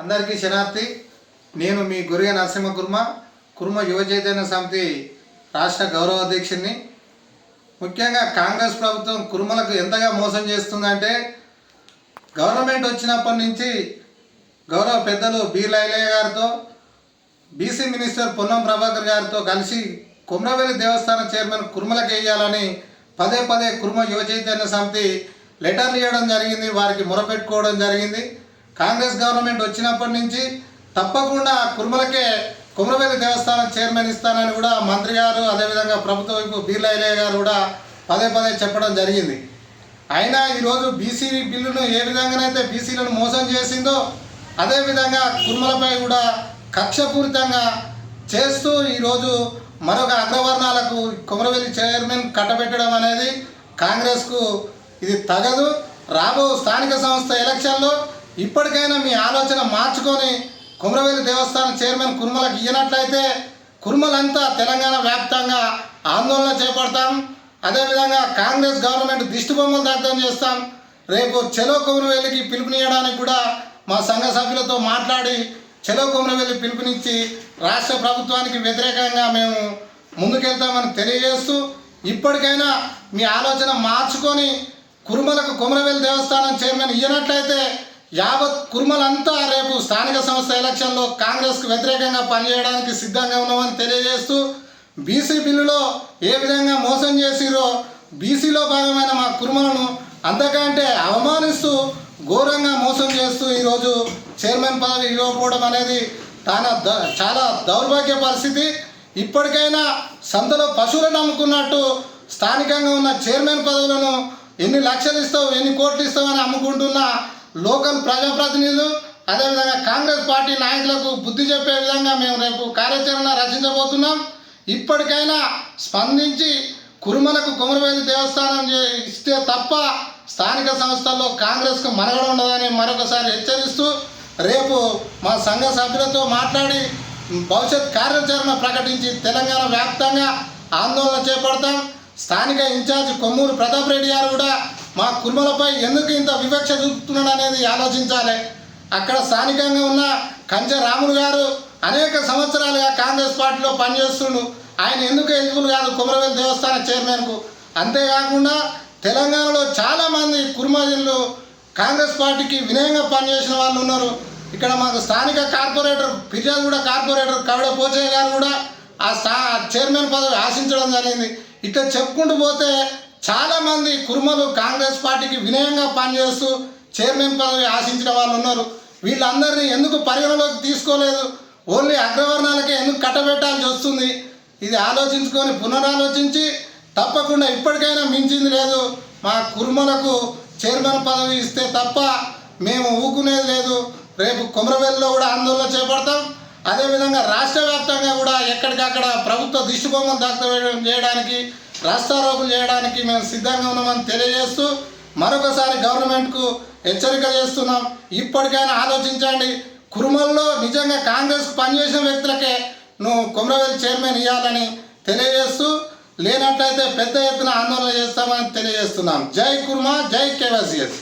అందరికీ శనార్థి నేను మీ గురియ నరసింహ కుర్మ కుర్మ యువ చైతన్య సమితి రాష్ట్ర గౌరవ అధ్యక్షుడిని. ముఖ్యంగా కాంగ్రెస్ ప్రభుత్వం కుర్మలకు ఎంతగా మోసం చేస్తుందంటే గవర్నమెంట్ వచ్చినప్పటి నుంచి గౌరవ పెద్దలు బి. లైలయ్య గారితో బీసీ మినిస్టర్ పొన్నం ప్రభాకర్ గారితో కలిసి కుమ్రవెల్లి దేవస్థానం చైర్మన్ కుర్మలకు వేయాలని పదే పదే కుర్మ యువ చైతన్య సమితి లెటర్లు ఇవ్వడం జరిగింది వారికి మొరపెట్టుకోవడం జరిగింది. కాంగ్రెస్ గవర్నమెంట్ వచ్చినప్పటి నుంచి తప్పకుండా కురుమలకే కుమరవెల్లి దేవస్థానం చైర్మన్ ఇస్తానని కూడా మంత్రి గారు అదేవిధంగా ప్రభుత్వ వైపు బీర్లయ్య గారు కూడా పదే పదే చెప్పడం జరిగింది. అయినా ఈరోజు బీసీ బిల్లును ఏ విధంగానైతే బీసీలను మోసం చేసిందో అదేవిధంగా కుర్మలపై కూడా కక్షపూరితంగా చేస్తూ ఈరోజు మరొక అగ్రవర్ణాలకు కుమరవెల్లి చైర్మన్ కట్టబెట్టడం అనేది కాంగ్రెస్కు ఇది తగదు. రాబో స్థానిక సంస్థ ఎలక్షన్లో ఇప్పటికైనా మీ ఆలోచన మార్చుకొని కుమరవెల్లి దేవస్థానం చైర్మన్ కుర్మలకు ఇయ్యనట్లయితే కుర్మలంతా తెలంగాణ వ్యాప్తంగా ఆందోళన చేపడతాం. అదేవిధంగా కాంగ్రెస్ గవర్నమెంట్ దిష్టిబొమ్మలు దగ్ధం చేస్తాం. రేపు చెలో కుమ్రవేలికి పిలుపునియడానికి కూడా మా సంఘ సభ్యులతో మాట్లాడి చెలో కుమ్రవేలి పిలుపునిచ్చి రాష్ట్ర ప్రభుత్వానికి వ్యతిరేకంగా మేము ముందుకెళ్తామని తెలియజేస్తూ ఇప్పటికైనా మీ ఆలోచన మార్చుకొని కురుమలకు కుమరవెల్లి దేవస్థానం చైర్మన్ ఇయ్యనట్లయితే యావత్ కుర్మలంతా రేపు స్థానిక సంస్థ ఎలక్షన్లో కాంగ్రెస్కు వ్యతిరేకంగా పనిచేయడానికి సిద్ధంగా ఉన్నామని తెలియజేస్తూ బీసీ బిల్లులో ఏ విధంగా మోసం చేసిరో బీసీలో భాగమైన మా కుర్మలను అంతకంటే అవమానిస్తూ ఘోరంగా మోసం చేస్తూ ఈరోజు చైర్మన్ పదవి ఇవ్వకపోవడం అనేది తన ద- చాలా దౌర్భాగ్య పరిస్థితి. ఇప్పటికైనా సంతలో పశువులను అమ్ముకున్నట్టు స్థానికంగా ఉన్న చైర్మన్ పదవులను ఎన్ని లక్షలు ఇస్తావు ఎన్ని కోట్లు ఇస్తావని అమ్ముకుంటున్న లోకల్ ప్రజాప్రతినిధులు అదేవిధంగా కాంగ్రెస్ పార్టీ నాయకులకు బుద్ధి చెప్పే విధంగా మేము రేపు కార్యాచరణ రచించబోతున్నాం. ఇప్పటికైనా స్పందించి కురుమలకు కుమరవేలి దేవస్థానం చే- ఇస్తే తప్ప స్థానిక సంస్థల్లో కాంగ్రెస్కు మనగడ ఉండదని మరొకసారి హెచ్చరిస్తూ రేపు మా సంఘ సభ్యులతో మాట్లాడి భవిష్యత్ కార్యాచరణ ప్రకటించి తెలంగాణ వ్యాప్తంగా ఆందోళన చేపడతాం. స్థానిక ఇన్ఛార్జ్ కొమ్మూరు ప్రతాప్ రెడ్డి గారు కూడా మా కుర్మలపై ఎందుకు ఇంత వివక్ష చూపుతున్నాడు అనేది ఆలోచించాలి. అక్కడ స్థానికంగా ఉన్న కంచె రాములు గారు అనేక సంవత్సరాలుగా కాంగ్రెస్ పార్టీలో పనిచేస్తుండు ఆయన ఎందుకు ఎలిజిబుల్ కాదు కుమరవేలి దేవస్థాన చైర్మన్కు? అంతేకాకుండా తెలంగాణలో చాలామంది కుర్మజనులు కాంగ్రెస్ పార్టీకి వినయంగా పనిచేసిన వాళ్ళు ఉన్నారు. ఇక్కడ మాకు స్థానిక కార్పొరేటర్ ఫిర్యాదుగూడ కార్పొరేటర్ కవిడ పోచయ్య గారు కూడా ఆ స్థా చైర్మన్ పదవి ఆశించడం జరిగింది. ఇట్లా చెప్పుకుంటూ పోతే చాలామంది కుర్మలు కాంగ్రెస్ పార్టీకి వినయంగా పనిచేస్తూ చైర్మన్ పదవి ఆశించిన వాళ్ళు ఉన్నారు. వీళ్ళందరినీ ఎందుకు పరిగణలోకి తీసుకోలేదు? ఓన్లీ అగ్రవర్ణాలకే ఎందుకు కట్టబెట్టాల్సి వస్తుంది? ఇది ఆలోచించుకొని పునరాలోచించి తప్పకుండా ఇప్పటికైనా మించింది లేదు. మా కుర్మలకు చైర్మన్ పదవి ఇస్తే తప్ప మేము ఊకునేది లేదు. రేపు కొమరవెల్లిలో కూడా ఆందోళన చేపడతాం. అదేవిధంగా రాష్ట్ర వ్యాప్తంగా కూడా ఎక్కడికక్కడ ప్రభుత్వ దిష్టిబొమ్మలు దగ్ధం చేయడానికి రాస్తారోకులు చేయడానికి మేము సిద్ధంగా ఉన్నామని తెలియజేస్తూ మరొకసారి గవర్నమెంట్కు హెచ్చరిక చేస్తున్నాం. ఇప్పటికైనా ఆలోచించండి. కురుమల్లో నిజంగా కాంగ్రెస్ పనిచేసిన వ్యక్తులకే నువ్వు కొమరవెల్లి చైర్మన్ ఇవ్వాలని తెలియజేస్తూ లేనట్లయితే పెద్ద ఎత్తున ఆందోళన చేస్తామని తెలియజేస్తున్నాం. జై కుర్మా జై కేవైసీఎస్.